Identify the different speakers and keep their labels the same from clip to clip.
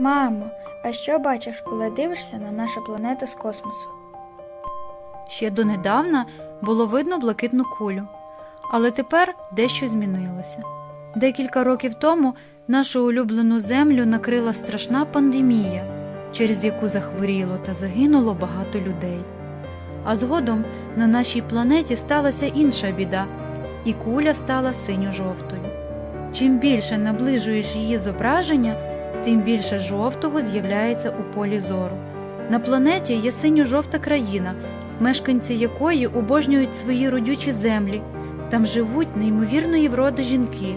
Speaker 1: Мамо, а що бачиш, коли дивишся на нашу планету з космосу?
Speaker 2: Ще донедавна було видно блакитну кулю, але тепер дещо змінилося. Декілька років тому нашу улюблену землю накрила страшна пандемія, через яку захворіло та загинуло багато людей. А згодом на нашій планеті сталася інша біда, і куля стала синьо-жовтою. Чим більше наближуєш її зображення, тим більше жовтого з'являється у полі зору. На планеті є синьо-жовта країна, мешканці якої обожнюють свої родючі землі. Там живуть неймовірної вроди жінки,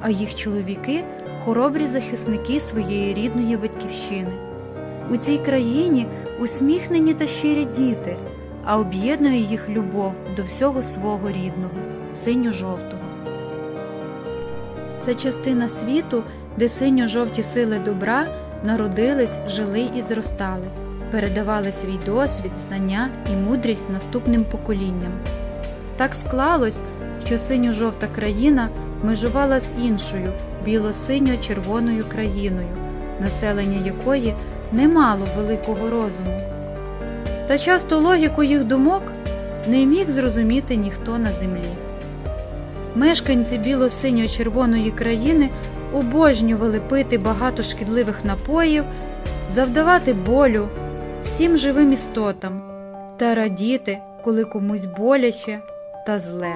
Speaker 2: а їх чоловіки хоробрі захисники своєї рідної батьківщини. У цій країні усміхнені та щирі діти, а об'єднує їх любов до всього свого рідного, синьо-жовтого. Це частина світу, де синьо-жовті сили добра народились, жили і зростали, передавали свій досвід, знання і мудрість наступним поколінням. Так склалось, що синьо-жовта країна межувала з іншою біло-синьо-червоною країною, населення якої не мало великого розуму. Та часто логіку їх думок не міг зрозуміти ніхто на землі. Мешканці біло-синьо-червоної країни обожнювали пити багато шкідливих напоїв, завдавати болю всім живим істотам та радіти, коли комусь боляче та зле.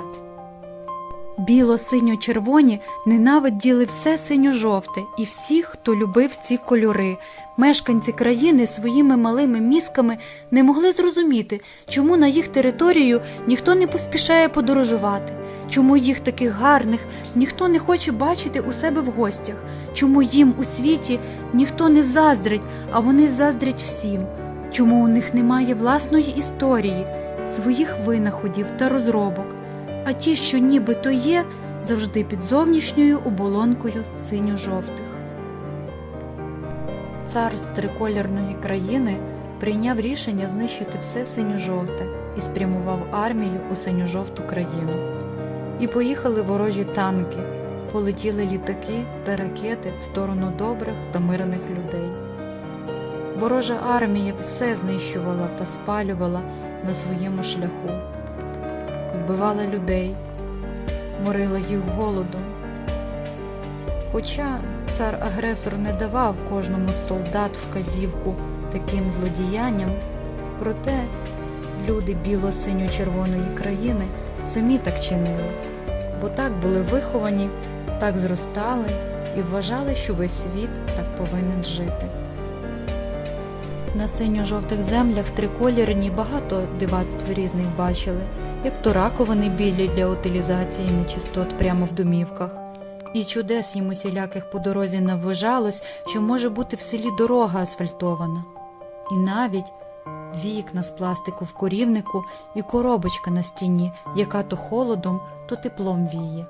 Speaker 2: Біло-синьо-червоні ненавиділи все синьо-жовте і всіх, хто любив ці кольори. Мешканці країни своїми малими мізками не могли зрозуміти, чому на їх територію ніхто не поспішає подорожувати, чому їх таких гарних ніхто не хоче бачити у себе в гостях, чому їм у світі ніхто не заздрить, а вони заздрять всім, чому у них немає власної історії, своїх винаходів та розробок а ті, що нібито є, завжди під зовнішньою оболонкою синьо-жовтих. Цар з триколірної країни прийняв рішення знищити все синьо-жовте і спрямував армію у синьо-жовту країну. І поїхали ворожі танки, полетіли літаки та ракети в сторону добрих та мирних людей. Ворожа армія все знищувала та спалювала на своєму шляху вбивала людей, морила їх голодом. Хоча цар-агресор не давав кожному з солдат вказівку таким злодіянням, проте люди біло-синьо-червоної країни самі так чинили, бо так були виховані, так зростали і вважали, що весь світ так повинен жити. На синьо-жовтих землях триколірні багато дивацтв різних бачили, як то раковини білі для утилізації нечистот прямо в домівках. І чудес їм усіляких по дорозі наввижалось, що може бути в селі дорога асфальтована. І навіть вікна з пластику в корівнику і коробочка на стіні, яка то холодом, то теплом віє.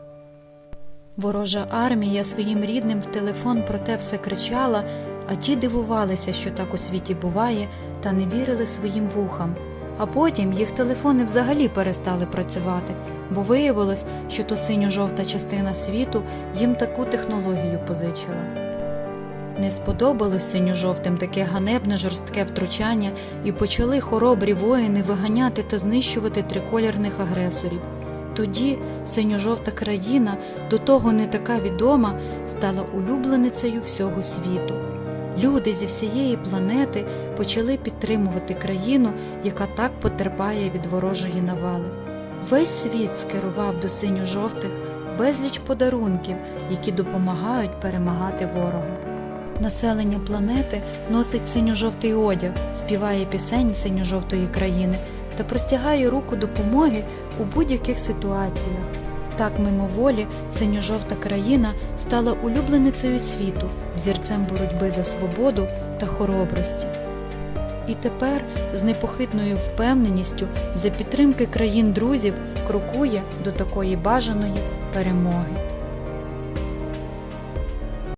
Speaker 2: Ворожа армія своїм рідним в телефон про те все кричала, а ті дивувалися, що так у світі буває, та не вірили своїм вухам. А потім їх телефони взагалі перестали працювати, бо виявилось, що то синьо-жовта частина світу їм таку технологію позичила. Не сподобалось синьо-жовтим таке ганебне жорстке втручання, і почали хоробрі воїни виганяти та знищувати триколірних агресорів. Тоді синьо-жовта країна, до того не така відома, стала улюбленицею всього світу. Люди зі всієї планети почали підтримувати країну, яка так потерпає від ворожої навали. Весь світ скерував до синьо-жовтих безліч подарунків, які допомагають перемагати ворога. Населення планети носить синьо-жовтий одяг, співає пісень синьо-жовтої країни та простягає руку допомоги у будь-яких ситуаціях. Так мимоволі синьо-жовта країна стала улюбленицею світу, взірцем боротьби за свободу та хоробрості. І тепер з непохитною впевненістю за підтримки країн друзів крокує до такої бажаної перемоги.